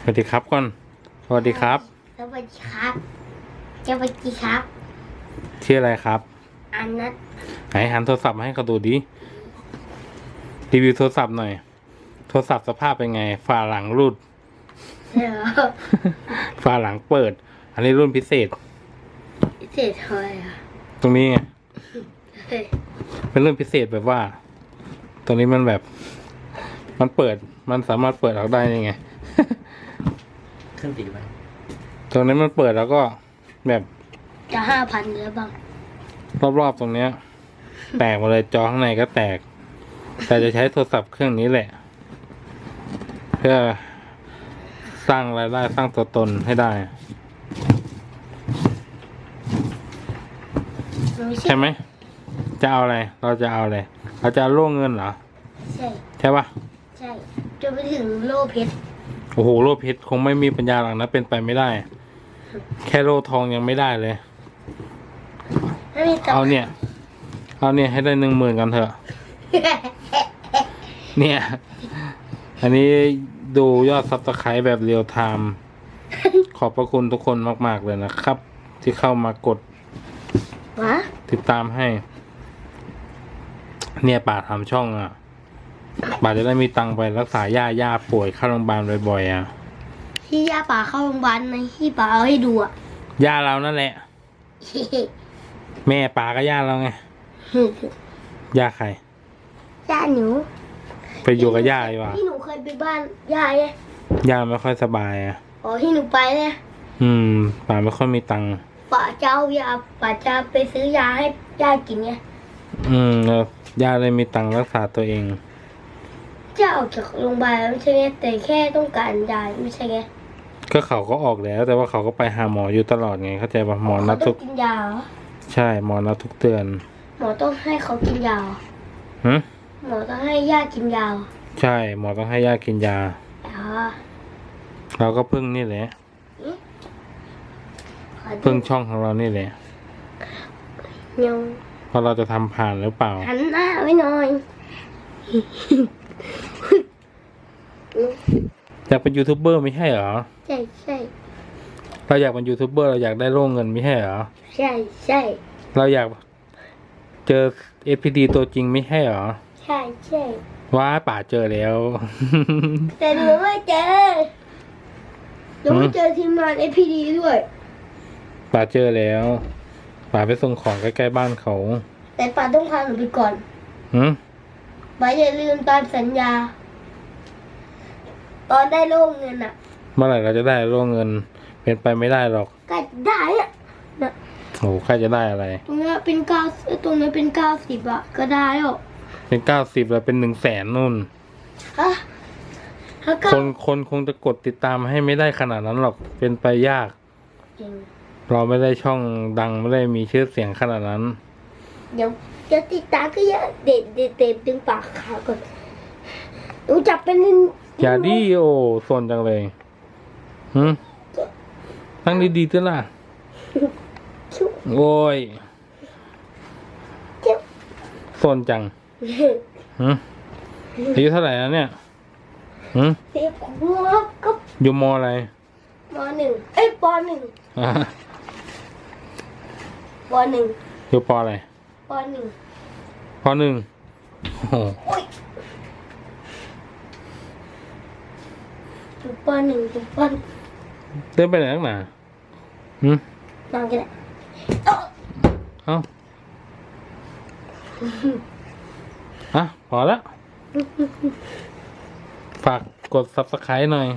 สวัสดีครับก่อน สวัสดีครับ สวัสดีครับสวัสดีครับ ชื่ออะไรครับ อันนั้นไหนหันโทรศัพท์มาให้เขาดูดิ รีวิวโทรศัพท์หน่อย โทรศัพท์สภาพเป็นไง ฝาหลังรูด เดี๋ยวฝาหลังเปิด อันนี้รุ่นพิเศษ เสร็จเลยอะตรงนี้ไง เฮ้ยเป็นรุ่นพิเศษแบบว่า ตรงนี้มันแบบ มันเปิด มันสามารถเปิดออกได้ยังไง เครื่องตีไปตรงนี้มันเปิดแล้วก็แบบจะห้าพันหรือบ้าง รอบๆตรงเนี้ย แตกหมดเลยจอข้างในก็แตก แต่จะใช้โทรศัพท์เครื่องนี้แหละ เพื่อสร้างรายได้สร้างตัวตนให้ได้ไม่ใช่ไหมจะเอาอะไร เราจะเอาอะไรเราจะเอาโล่เงินเหรอ ใช่ ใช่ปะใช่ จะไปถึงโลเพชร โอ้โหโล่เพชรคงไม่มีปัญญาหรอกนะเป็นไปไม่ได้ แค่โล่ทองยังไม่ได้เลย ไม่มีตังเอาค์เนี่ย เอาเนี่ยให้ได้หนึ่งหมื่นกันเถอะ เนี่ย อันนี้ดูยอดซับสไครต์แบบเรียลไทม์ ขอบพระคุณทุกคนมาก ๆ เลยนะครับ ที่เข้ามากดวะติดตามให้ เนี่ยป่าทำช่องอะ ป่าจะได้มีตังค์ไปรักษาย่าย่าป่วยเข้าโรงพยาบาลบ่อยๆอะ ที่ย่าป่าเข้าโรงพยาบาลในที่ป่าเอาให้ดูอะ ย่าเรานั่นแหละ แม่ป่าก็ย่าเราไง ย่าใคร ย่าหนู ไปอยู่กับย่าดีกว่าที่หนูเคยไปบ้านย่าไงย่าไม่ค่อยสบายอะ อ๋อที่หนูไปเนี่ยอืม ป่าไม่ค่อยมีตังค์ ป่าเจ้ายาป่าจะไปซื้อยาให้ย่ากินไง อืมแล้วย่าเลยมีตังค์รักษาตัวเอง จะออกจากโรงพยาบาลไม่ใช่ไงแต่แค่ต้องการยาไม่ใช่ไงก็เขาก็ออกแล้ว แต่ว่าเขาก็ไปหาหมออยู่ตลอดไงเข้าใจปะหมอนัดเขาต้ทุอกงกินยาเหรอใช่หมอนัดทุกเดือนหมอต้องให้เขากินยาเหรอหึหมอต้องให้ย่ากินยาเหรอใช่หมอต้องให้ย่ากินยา อ๋อเราก็พึ่งนี่แหละขอดูพึ่งช่องของเรานี่แหละเนียวเพราะเราจะทำผ่านหรือเปล่า หันหน้าไว้หน่อย อยากเป็นยูทูบเบอร์ไม่ใช่เหรอ ใช่ใช่เราอยากเป็นยูทูบเบอร์เราอยากได้โล่เงินไม่ใช่เหรอ ใช่ใช่เราอยากเจอ FPD ตัวจริงไม่ใช่เหรอ ใช่ใช่ว้าป่าเจอแล้ว แต่หนูไม่เจอหนูไม่เจอทีมงานเอพีดีด้วย ป่าเจอแล้วป่าไปส่งของใกล้ๆบ้านเขา แต่ป้าต้องพาหนูไปก่อนหืม ป้าอย่าลืมตามสัญญา ตอนได้โล่เงินอะ เมื่อไหร่เราจะได้โล่เงิน เป็นไปไม่ได้หรอกก็ได้อะน่ะโอ้ใครจะได้อะไร ตรงนี้เป็นเก้าตรงนี้เป็นเก้าสิบอะ ก็ได้อะเป็นเก้าสิบแล้วเป็นหนึ่งแสนนู่น ฮะแล้วก็คนคนคงจะกดติดตามให้ไม่ได้ขนาดนั้นหรอกเป็นไปยาก จริง เราไม่ได้ช่องดังไม่ได้มีชื่อเสียงขนาดนั้น เดี๋ยวจะติดตามก็เยอะเด็ดเด็ดเด็ดดึงปากขาก่อนหนูจับเป็นอย่าดิโอโซนจังเลยหืมตั้งดีๆด้วยล่ะชุบโอ้ยเจ็บโซนจังหืมอายุเท่าไหร่แล้วเนี่ยหืมเสียหัวก็อยู่มอะไรมหนึ่งเอ้ยปหนึ่งอ่าปหนึ่งอยู่ปอะไร ปหนึ่งปหนึ่งโอ้โหอุ้ยอยู่ปหนึ่งอยู่ปหนึ่งเดินไปไหนนักหนาหืมนั่งกันแหละเอ้าอะพอแล้ว ฝากกด subscribe หน่อย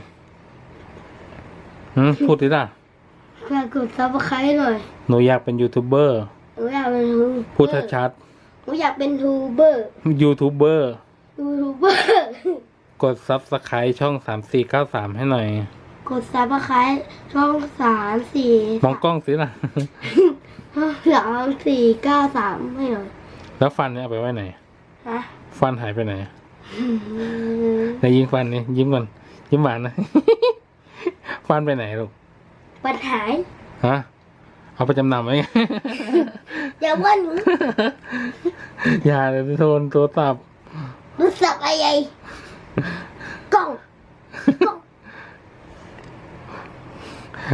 หืมพูดดิล่ะฝากกดซับสไครต์หน่อย หนูอยากเป็นยูทูบเบอร์ หนูอยากเป็นทูบพูดชัดหนูอยากเป็นทูบเบอร์ๆยูทูบเบอร์ยูทูบเบอร์กด subscribe ช่องสามสี่เก้าสามให้หน่อย กดซับสไครต์ช่องสามสี่มองกล้องสิล่ะ สามสี่เก้าสามให้หน่อยแล้วฟันเนี่ยเอาไปไว้ไหน ฮะฟันหายไปไหนไหนยิ้มฟันนี่ยิ้มก่อนยิ้มหวานนะ ฟันไปไหนลูกปัญหายฮะ เอาไปจำนำไว้อย่าว่าหนูอย่าเลยโทนตัวตับรู้สึกอะไรกล้องกล้อง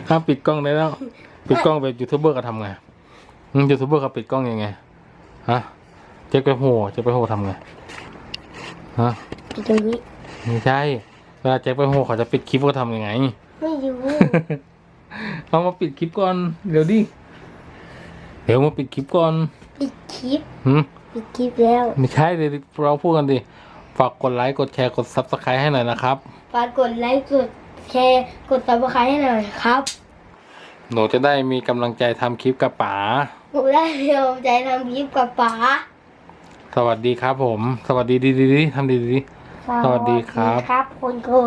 อ้าวปิดกล้องได้แล้ว ปิดกล้องเป็นยูทูบเบอร์ก็ทำไงอืมยูทูบเบอร์เขาปิดกล้องยังไงฮะเจ๊กไปโหเจ๊กไปโหทำไงฮะปิดตรงนี้ไม่ใช่เวลาแจ็คไปโหเขาจะปิดคลิปเขาทำยังไง ไม่รู้ เอามาปิดคลิปก่อน เดี๋ยวดิ เดี๋ยวมาปิดคลิปก่อนปิดคลิปหืมปิดคลิปแล้ว ไม่ใช่เดี๋ยวเราพูดกันดิ ฝากกดไลค์ กดแชร์ กดซับสไครต์ให้หน่อยนะครับ ฝากกดไลค์ กดแชร์ กดซับสไครต์ให้หน่อยครับ หนูจะได้มีกำลังใจทำคลิปกับป๋าผมได้เรียมใจทำคลิปกับป๋า สวัสดีครับผม สวัสดีดีดีๆทำดีดีๆสวัสดีครับ ครับคุณครู